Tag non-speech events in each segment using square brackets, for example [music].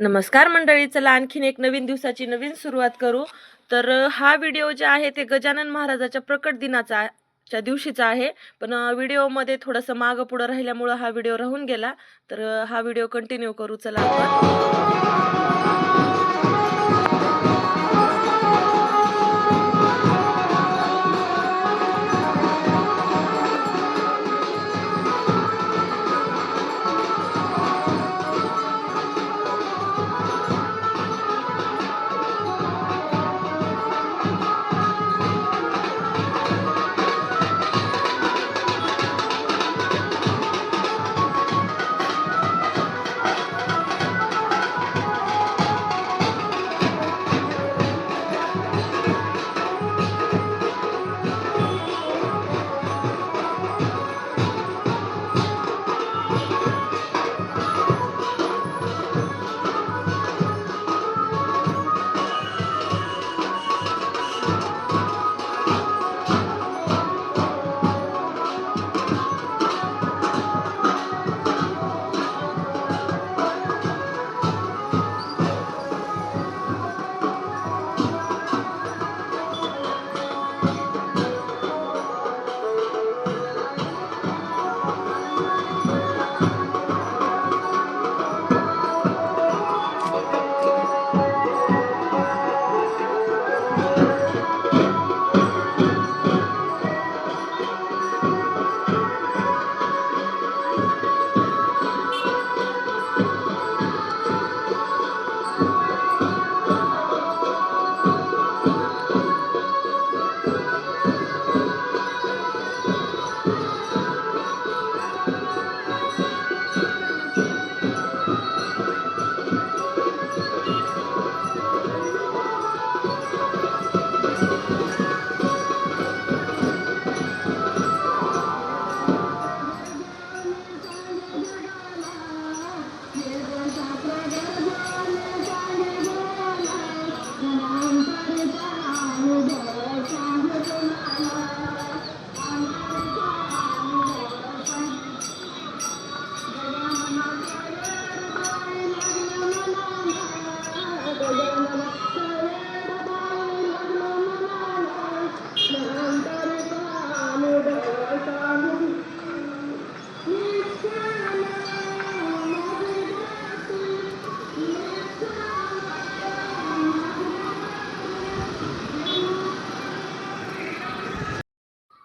नमस्कार मंडळी चला आणखीन एक नवीन दिवसाची नवीन सुरुवात करू. तर हा व्हिडिओ जे आहे ते गजानन महाराजाच्या प्रकट दिनाचा च्या दिवशीचा आहे. पण व्हिडिओमध्ये थोडंसं मागं पुढं राहिल्यामुळं हा व्हिडिओ राहून गेला. तर हा व्हिडिओ कंटिन्यू करू चला आपण.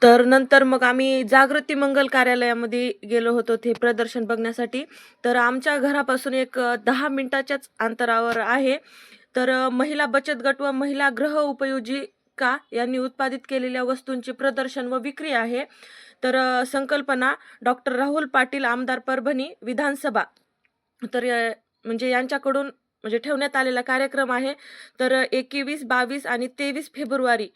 तर नंतर मग आम्ही जागृती मंगल कार्यालयामध्ये गेलो होतो ते प्रदर्शन बघण्यासाठी. तर आमच्या घरापासून एक दहा मिनिटाच्याच अंतरावर आहे. तर महिला बचत गट व महिला ग्रह उपयोजिका यांनी उत्पादित केलेल्या वस्तूंचे प्रदर्शन व विक्री आहे. तर संकल्पना डॉक्टर राहुल पाटील आमदार परभणी विधानसभा. तर म्हणजे यांच्याकडून म्हणजे ठेवण्यात आलेला कार्यक्रम आहे. तर एकवीस बावीस आणि तेवीस फेब्रुवारी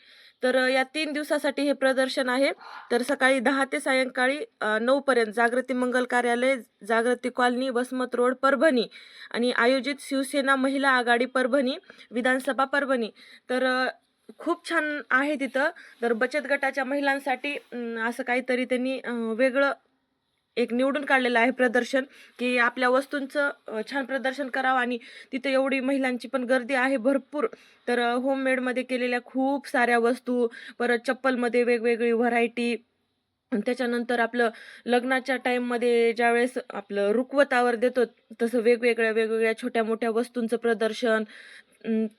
तर या तीन दिवसासाठी हे प्रदर्शन आहे. तर सकाळी दहा ते सायंकाळी नऊपर्यंत जागृती मंगल कार्यालय जागृती कॉलनी वसमत रोड परभणी आणि आयोजित शिवसेना महिला आघाडी परभणी विधानसभा परभणी. तर खूप छान आहे तिथं. तर बचत गटाच्या महिलांसाठी असं काहीतरी त्यांनी वेगळं एक निवडून काढलेलं आहे प्रदर्शन की आपल्या वस्तूंचं छान प्रदर्शन करावं आणि तिथं एवढी महिलांची पण गर्दी आहे भरपूर. तर होममेडमध्ये केलेल्या खूप साऱ्या वस्तू परत चप्पलमध्ये वेगवेगळी व्हरायटी त्याच्यानंतर आपलं लग्नाच्या टाईममध्ये ज्यावेळेस आपलं रुखवतावर देतो तसं वेगवेगळ्या वेगवेगळ्या छोट्या मोठ्या वस्तूंचं प्रदर्शन.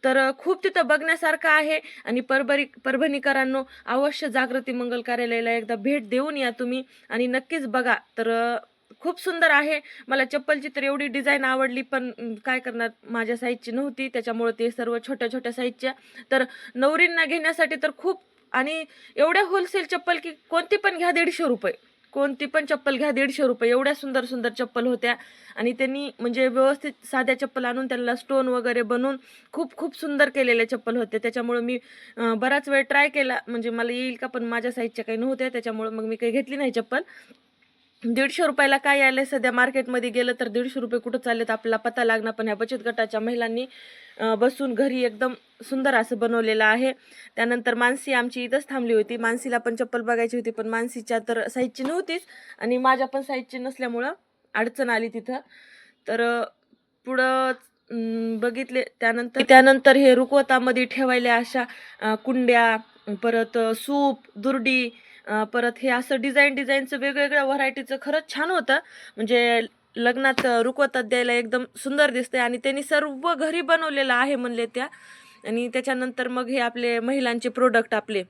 तर खूप तिथं बघण्यासारखं आहे. आणि परभरी परभणीकरांनो अवश्य जागृती मंगल कार्यालयाला एकदा भेट देऊन या तुम्ही. आणि नक्कीच बघा तर खूप सुंदर आहे. मला चप्पलची तर एवढी डिझाईन आवडली पण काय करणार माझ्या साईजची नव्हती. त्याच्यामुळे ते सर्व छोट्या छोट्या साईजच्या तर नवरींना घेण्यासाठी तर खूप आणि एवढ्या होलसेल चप्पल की कोणती पण घ्या दीडशे रुपये. कोणती पण चप्पल घ्या दीडशे रुपये. एवढ्या सुंदर सुंदर चप्पल होत्या. आणि त्यांनी म्हणजे व्यवस्थित साध्या चप्पल आणून त्यांना स्टोन वगैरे बनवून खूप खूप सुंदर केलेल्या चप्पल होत्या. त्याच्यामुळे मी बराच वेळ ट्राय केला. म्हणजे मला येईल का? पण माझ्या साईजच्या काही नव्हत्या. त्याच्यामुळे मग मी काही घेतली नाही चप्पल. दीडशे रुपयाला काय आलं सध्या मार्केटमध्ये गेलं तर दीडशे रुपये कुठं चाललेत? आपल्याला पता लागणार पण ह्या बचत गटाच्या महिलांनी बसून घरी एकदम सुंदर असं बनवलेलं आहे. त्यानंतर मानसी आमची इथंच थांबली होती. मानसीला पण चप्पल बघायची होती पण मानसीच्या तर साईजची नव्हतीच आणि माझ्या पण साईजची नसल्यामुळं अडचण आली तिथं. तर पुढं बघितले. त्यानंतर त्यानंतर हे रुकवतामध्ये ठेवायला अशा कुंड्या परत सूप दुर्डी परत हे असं डिझाईन डिझाईनचं वेगवेगळ्या व्हरायटीचं खरंच छान होतं. म्हणजे लग्नात रुखवतात रुकवतात द्यायला एकदम सुंदर दिसते आणि त्यांनी सर्व घरी बनवलेलं आहे म्हणले त्या. आणि त्याच्यानंतर मग हे आपले महिलांचे प्रोडक्ट आपले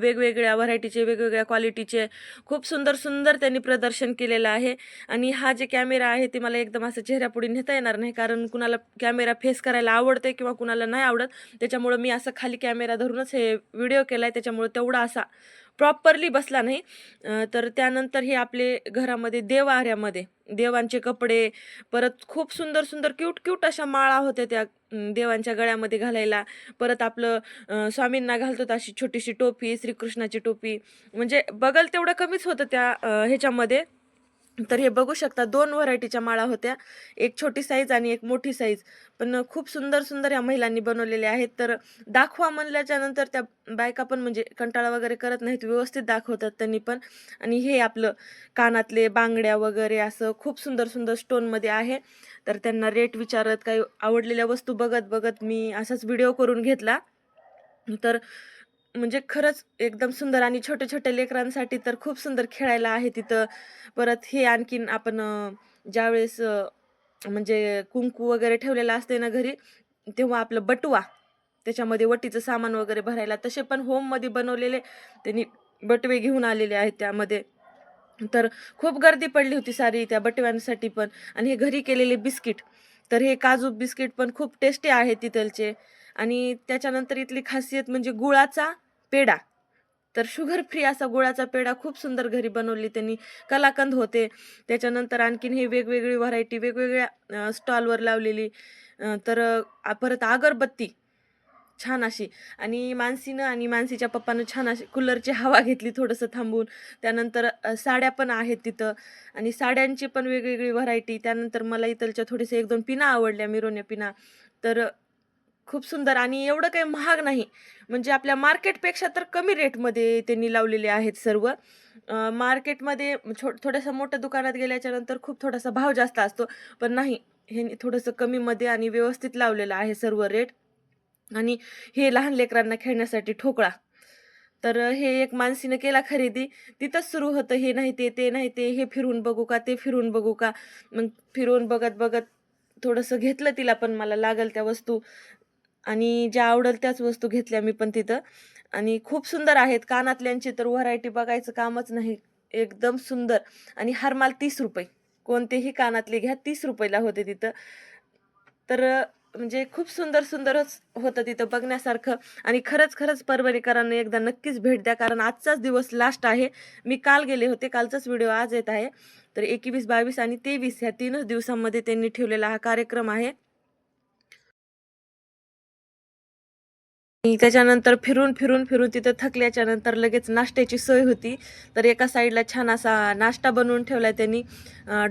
वेगवेगळ्या व्हरायटीचे वेगवेगळ्या क्वालिटीचे खूप सुंदर सुंदर त्यांनी प्रदर्शन केलेलं आहे. आणि हा जे कॅमेरा आहे ते मला एकदम असं चेहऱ्यापुढे नेता येणार नाही कारण कुणाला कॅमेरा फेस करायला आवडते किंवा कुणाला नाही आवडत त्याच्यामुळं मी असं खाली कॅमेरा धरूनच हे व्हिडिओ केला आहे त्याच्यामुळं तेवढा असा प्रॉपरली बसला नाही. तर त्यानंतर हे आपले घरामध्ये देवाऱ्यामध्ये देवांचे कपडे परत खूप सुंदर सुंदर क्यूट क्यूट अशा माळा होत्या त्या देवांच्या गळ्यामध्ये घालायला. परत आपलं स्वामींना घालतो अशी छोटीशी टोपी श्रीकृष्णाची टोपी. म्हणजे बगल तेवढं कमीच होतं त्या ह्याच्यामध्ये. तर हे बघू शकता दोन व्हरायटीच्या माळा होत्या. एक छोटी साईज आणि एक मोठी साईज पण खूप सुंदर सुंदर या महिलांनी बनवलेल्या आहेत. तर दाखवा म्हणल्याच्या नंतर त्या बायका पण म्हणजे कंटाळा वगैरे करत नाहीत. व्यवस्थित दाखवतात त्यांनी पण. आणि हे आपलं कानातले बांगड्या वगैरे असं खूप सुंदर सुंदर स्टोनमध्ये आहे. तर त्यांना रेट विचारत काही आवडलेल्या वस्तू बघत बघत मी असाच व्हिडिओ करून घेतला. तर म्हणजे खरंच एकदम सुंदर आणि छोट्या छोट्या लेकरांसाठी तर खूप सुंदर खेळायला आहे तिथं. परत हे आणखीन आपण ज्यावेळेस म्हणजे कुंकू वगैरे ठेवलेलं असते ना घरी तेव्हा आपलं बटवा त्याच्यामध्ये वटीचं सामान वगैरे भरायला तसे पण होममध्ये बनवलेले त्यांनी बटवे घेऊन आलेले आहेत त्यामध्ये. तर खूप गर्दी पडली होती सारी त्या बटव्यांसाठी पण. आणि हे घरी केलेले बिस्किट तर हे काजू बिस्किट पण खूप टेस्टी आहे तिथलचे. आणि त्याच्यानंतर इथली खासियत म्हणजे गुळाचा पेढा. तर शुगर फ्री असा गुळाचा पेढा खूप सुंदर घरी बनवली त्यांनी. कलाकंद होते. त्याच्यानंतर आणखीन हे वेगवेगळी व्हरायटी वेगवेगळ्या स्टॉलवर लावलेली. तर परत अगरबत्ती. छान अशी. आणि मानसीनं आणि मानसीच्या पप्पानं छान अशी कूलरची हवा घेतली थोडंसं थांबून. त्यानंतर साड्या पण आहेत तिथं. आणि साड्यांची पण वेगवेगळी व्हरायटी त्यानंतर मला इथलच्या थोडेसे एक दोन पिना आवडल्या मिरोने पिना. तर खूप सुंदर आणि एवढं काही महाग नाही. म्हणजे आपल्या मार्केटपेक्षा तर कमी रेटमध्ये त्यांनी लावलेले आहेत सर्व. मार्केटमध्ये छो थोड्याशा मोठ्या दुकानात गेल्याच्यानंतर खूप थोडासा भाव जास्त असतो. पण नाही हे थोडंसं कमीमध्ये आणि व्यवस्थित लावलेलं आहे सर्व रेट. आणि हे लहान लेकरांना खेळण्यासाठी ठोकळा. तर हे एक मानसीनं केला खरेदी. तिथंच सुरू होतं हे नाही ते ते नाही ते हे फिरून बघू का ते फिरून बघू का. मग फिरून बघत बघत थोडंसं घेतलं तिला पण मला लागल त्या वस्तू. आणि ज्या आवडेल त्याच वस्तू घेतल्या मी पण तिथं. आणि खूप सुंदर आहेत. कानातल्यांची तर व्हरायटी बघायचं कामच नाही. एकदम सुंदर. आणि हरमाल तीस रुपये. कोणतेही कानातले घ्या तीस रुपयाला होते तिथं. तर म्हणजे खूप सुंदर सुंदरच होतं तिथं बघण्यासारखं. आणि खरंच खरंच परभणीकरांना एकदा नक्कीच भेट द्या. कारण आजचाच दिवस लास्ट आहे. मी काल गेले होते. कालचाच व्हिडिओ आज येत आहे. तर एकवीस बावीस आणि तेवीस ह्या तीनच दिवसांमध्ये त्यांनी ठेवलेला हा कार्यक्रम आहे. त्याच्यानंतर फिरून फिरून फिरून तिथं थकल्याच्या नंतर लगेच नाश्त्याची सोय होती. तर एका साईडला छान असा नाश्ता बनवून ठेवला त्यांनी.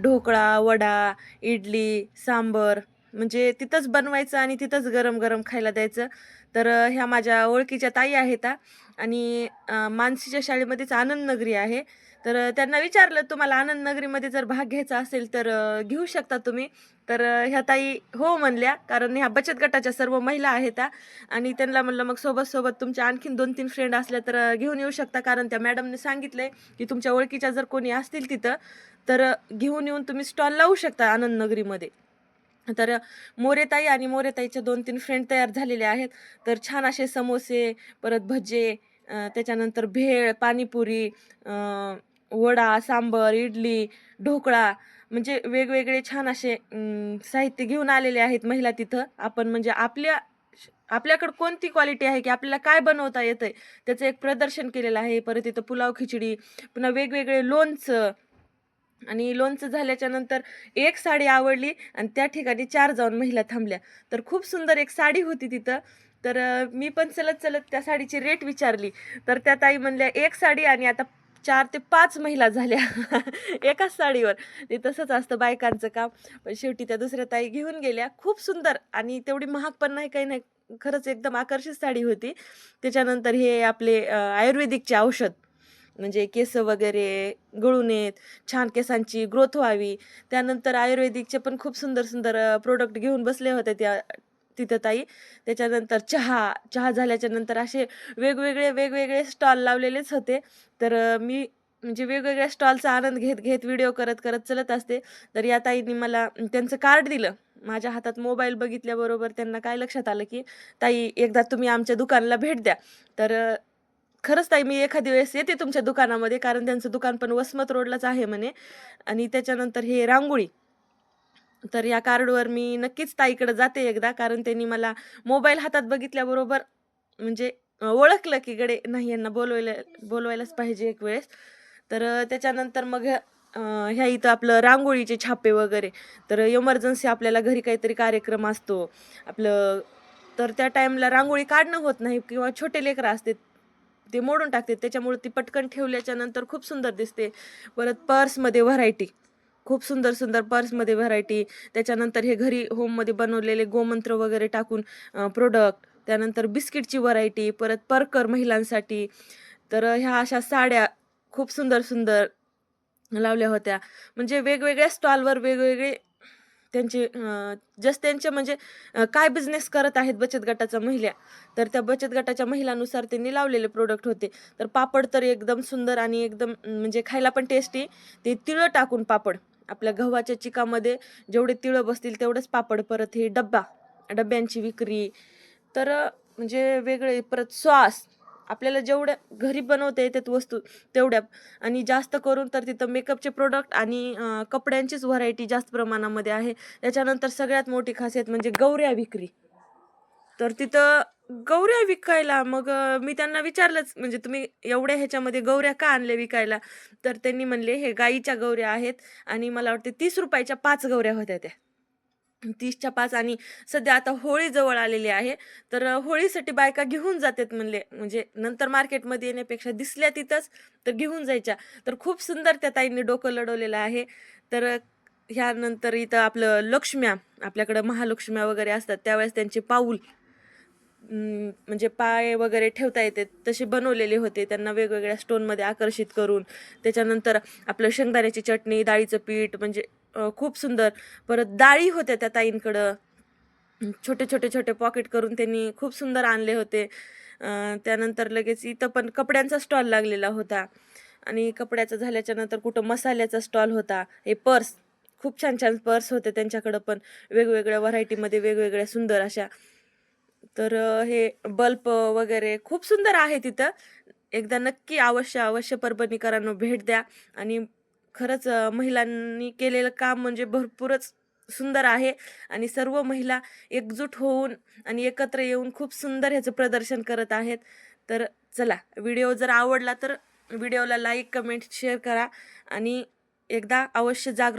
ढोकळा वडा इडली सांबर म्हणजे तिथंच बनवायचं आणि तिथंच गरम गरम खायला द्यायचं. तर ह्या माझ्या ओळखीच्या ताई आहेत आणि मानसीच्या शाळेमध्येच आनंद नगरी आहे. तर त्यांना विचारलं तुम्हाला आनंद नगरीमध्ये जर भाग घ्यायचा असेल तर घेऊ शकता तुम्ही? तर ह्या ताई हो म्हणल्या कारण ह्या बचत गटाच्या सर्व महिला आहेत त्या आणि त्यांना म्हणलं मग सोबत सोबत तुमच्या आणखीन दोन तीन फ्रेंड असल्या तर घेऊन येऊ शकता. कारण त्या मॅडमने सांगितलंय की तुमच्या ओळखीच्या जर कोणी असतील तिथं तर घेऊन येऊन तुम्ही स्टॉल लावू शकता आनंद नगरीमध्ये. तर मोरेताई आणि मोरेताईच्या दोन तीन फ्रेंड तयार झालेले आहेत. तर छान असे समोसे परत भजे त्याच्यानंतर भेळ पाणीपुरी वडा सांबर इडली ढोकळा म्हणजे वेगवेगळे छान असे साहित्य घेऊन आलेले आहेत महिला तिथं. आपण म्हणजे आपल्या आपल्याकडं कोणती क्वालिटी आहे की आपल्याला काय बनवता येतं आहे त्याचं एक प्रदर्शन केलेलं आहे. परत इथं पुलाव खिचडी पुन्हा वेगवेगळे लोणचं आणि लोणचं झाल्याच्यानंतर एक साडी आवडली आणि त्या ठिकाणी चार जाऊन महिला थांबल्या. तर खूप सुंदर एक साडी होती तिथं. तर मी पण चलत चलत त्या साडीची रेट विचारली. तर त्या ताई म्हणल्या एक साडी आणि आता चार ते पाच महिला झाल्या [laughs] एकाच साडीवर. तसंच असतं बायकांचं काम. पण शेवटी त्या दुसऱ्या ताई घेऊन गेल्या. खूप सुंदर. आणि तेवढी महाग पण नाही काही नाही. खरंच एकदम आकर्षित साडी होती. त्याच्यानंतर हे आपले आयुर्वेदिकचे औषध म्हणजे केस वगैरे गळू नयेत छान केसांची ग्रोथ व्हावी. त्यानंतर आयुर्वेदिकचे पण खूप सुंदर सुंदर प्रोडक्ट घेऊन बसले होते त्या तिथं ताई. त्याच्यानंतर चहा चहा झाल्याच्यानंतर असे वेगवेगळे वेगवेगळे स्टॉल लावलेलेच होते. तर मी म्हणजे वेगवेगळ्या स्टॉलचा आनंद घेत घेत व्हिडिओ करत करत चलत असते. तर या ताईंनी मला त्यांचं कार्ड दिलं. माझ्या हातात मोबाईल बघितल्याबरोबर त्यांना काय लक्षात आलं की ताई एकदा तुम्ही आमच्या दुकानाला भेट द्या. तर खरंच ताई मी एखादी वेळेस येते तुमच्या दुकानामध्ये कारण त्यांचं दुकान पण वसमत रोडलाच आहे म्हणे. आणि त्याच्यानंतर हे रांगोळी. तर या कार्डवर मी नक्कीच ताईकडे जाते एकदा कारण त्यांनी मला मोबाईल हातात बघितल्याबरोबर म्हणजे ओळखलं की गडे नाही यांना बोलवायला बोलवायलाच पाहिजे एक वेळेस. तर त्याच्यानंतर मग ह्या इथं आपलं रांगोळीचे छापे वगैरे. तर इमर्जन्सी आपल्याला घरी काहीतरी कार्यक्रम असतो. आपलं तर त्या टाईमला रांगोळी काढणं होत नाही किंवा छोटे लेकरं असते ते मोडून टाकते. त्याच्यामुळे ती पटकन ठेवल्याच्या नंतर खूप सुंदर दिसते. परत पर्समध्ये व्हरायटी खूप सुंदर सुंदर पर्समध्ये व्हरायटी त्याच्यानंतर हे घरी होममध्ये बनवलेले गोमंत्र वगैरे टाकून प्रोडक्ट त्यानंतर बिस्किटची व्हरायटी परत परकर महिलांसाठी. तर ह्या अशा साड्या खूप सुंदर सुंदर लावल्या होत्या. म्हणजे वेगवेगळ्या स्टॉलवर वेगवेगळे त्यांचे जस्ट त्यांचे म्हणजे काय बिझनेस करत आहेत बचत गटाच्या महिला. तर त्या बचत गटाच्या महिलांनुसार त्यांनी लावलेले प्रोडक्ट होते. तर पापड तर एकदम सुंदर आणि एकदम म्हणजे खायला पण टेस्टी ते तिळं टाकून पापड. आपल्या गव्हाच्या चिकामध्ये जेवढे तिळं बसतील तेवढंच पापड परत हे डब्बा डब्यांची विक्री. तर म्हणजे वेगळे परत सॉस. आपल्याला जेवढ्या घरी बनवता येतात वस्तू तेवढ्या. आणि जास्त करून तर तिथं मेकअपचे प्रोडक्ट आणि कपड्यांचीच व्हरायटी जास्त प्रमाणामध्ये आहे. त्याच्यानंतर सगळ्यात मोठी खासियत म्हणजे गौऱ्या विक्री. तर तिथं गौऱ्या विकायला? मग मी त्यांना विचारलंच म्हणजे तुम्ही एवढ्या ह्याच्यामध्ये गौऱ्या का आणल्या विकायला? तर त्यांनी म्हणले हे गाईच्या गौऱ्या आहेत आणि मला वाटते तीस रुपयाच्या पाच गौऱ्या होत्या त्या. तीसच्या पाच आणि सध्या आता होळी जवळ आलेली आहे. तर होळीसाठी बायका घेऊन जातात म्हणले म्हणजे नंतर मार्केटमध्ये येण्यापेक्षा दिसल्या तिथंच तर घेऊन जायच्या. तर खूप सुंदर त्या ताईंनी डोकं लढवलेलं आहे. तर ह्यानंतर इथं आपलं लक्ष्म्या आपल्याकडं महालक्ष्म्या वगैरे असतात त्यावेळेस त्यांचे पाऊल म्हणजे पाय वगैरे ठेवता येते तसे बनवलेले होते. त्यांना वेगवेगळ्या स्टोनमध्ये आकर्षित करून त्याच्यानंतर आपलं शेंगदाण्याची चटणी डाळीचं पीठ म्हणजे खूप सुंदर. परत डाळी होत्या त्या ताईंकडं. छोटे छोटे छोटे पॉकेट करून त्यांनी खूप सुंदर आणले होते. त्यानंतर लगेच इथं पण कपड्यांचा स्टॉल लागलेला होता. आणि कपड्याचं झाल्याच्यानंतर कुठं मसाल्याचा स्टॉल होता. हे पर्स खूप छान छान पर्स होते त्यांच्याकडं पण. वेगवेगळ्या व्हरायटीमध्ये वेगवेगळ्या सुंदर अशा तर हे बल्ब वगैरे खूप सुंदर आहे तिथं. एकदा नक्की अवश्य अवश्य परभणीकरांना भेट द्या. आणि खरंच महिलांनी केलेलं काम म्हणजे भरपूरच सुंदर आहे. आणि सर्व महिला एकजूट होऊन आणि एकत्र येऊन खूप सुंदर ह्याचं प्रदर्शन करत आहेत. तर चला व्हिडिओ जर आवडला तर व्हिडिओला लाईक कमेंट शेअर करा. आणि एकदा अवश्य जागृत